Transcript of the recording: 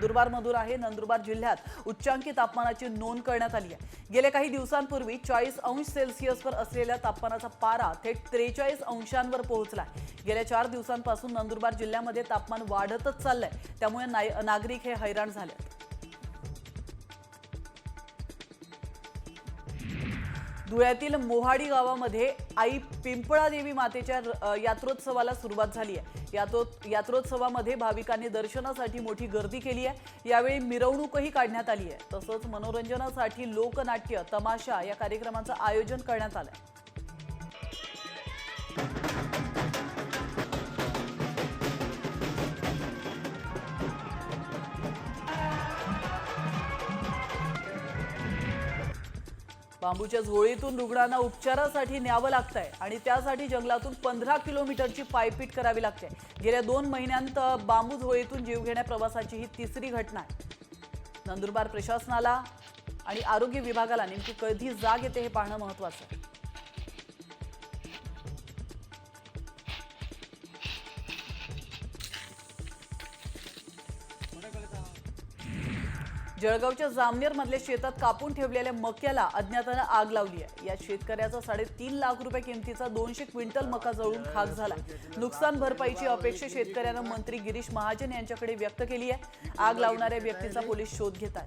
नंदुरबारमधून आहे. नंदुरबार जिल्ह्यात उच्चांकी तापमानाची नोंद करण्यात आली आहे. गेल्या काही दिवसांपूर्वी चाळीस अंश सेल्सिअसवर असलेल्या तापमानाचा पारा थेट त्रेचाळीस अंशांवर पोहोचला गेल्या चार दिवसांपासून नंदुरबार जिल्ह्यामध्ये तापमान वाढतच चाललंय. त्यामुळे नागरिक हे हैराण झाले धुळ्यातील मोहाडी गावामध्ये आई पिंपळादेवी मातेच्या यात्रोत्सवाला सुरुवात झाली आहे. यात्रो यात्रोत्सवामध्ये भाविकांनी दर्शनासाठी मोठी गर्दी केली आहे. यावेळी मिरवणूकही काढण्यात आली आहे. तसंच मनोरंजनासाठी लोकनाट्य तमाशा या कार्यक्रमाचं आयोजन करण्यात आलं आहे बांबूच्या झोळीतून रुग्णांना उपचारासाठी न्यावं लागतंय आणि त्यासाठी जंगलातून पंधरा किलोमीटरची पायपीट करावी लागते. गेल्या दोन महिन्यांत बांबू झोळीतून जीव घेण्या प्रवासाची ही तिसरी घटना आहे. नंदुरबार प्रशासनाला आणि आरोग्य विभागाला नेमकी कधी जाग येते हे पाहणं महत्वाचं आहे. जळगावच्या जामनेर मधल्या शेतात कापून ठेवलेल्या मक्याला अज्ञातानं आग लावली आहे. या शेतकऱ्याचा साडेतीन लाख रुपये किमतीचा दोनशे क्विंटल मका जळून खाक झाला. नुकसान भरपाईची अपेक्षा शेतकऱ्यानं मंत्री गिरीश महाजन यांच्याकडे व्यक्त केली आहे. आग लावणाऱ्या व्यक्तीचा पोलीस शोध घेतात